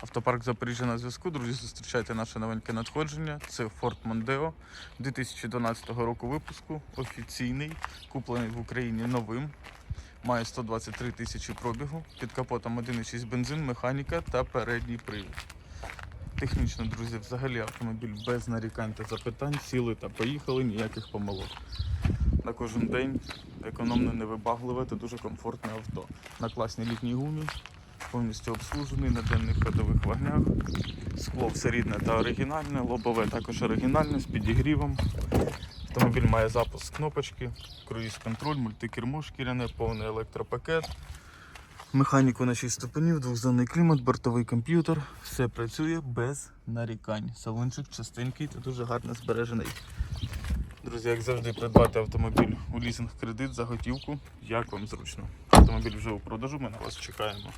Автопарк Запоріжжя на зв'язку. Друзі, зустрічайте наше новеньке надходження. Це Ford Mondeo 2012 року випуску. Офіційний, куплений в Україні новим. Має 123 тисячі пробігу. Під капотом 1,6 бензин, механіка та передній привід. Технічно, друзі, взагалі автомобіль без нарікань та запитань. Сіли та поїхали, ніяких помилок. На кожен день економне, невибагливе та дуже комфортне авто. На класній літній гумі, повністю обслужений на денних ходових вогнях. Скло все рідне та оригінальне, лобове також оригінальне з підігрівом. Автомобіль має запуск кнопочки, круїз-контроль, мультикермо шкіряне, повний електропакет. Механіку на 6 ступенів, двохзонний клімат, бортовий комп'ютер. Все працює без нарікань. Салончик чистенький та дуже гарно збережений. Друзі, як завжди, придбати автомобіль у лізинг кредит за готівку. Як вам зручно. Автомобіль вже у продажу, ми на вас чекаємо.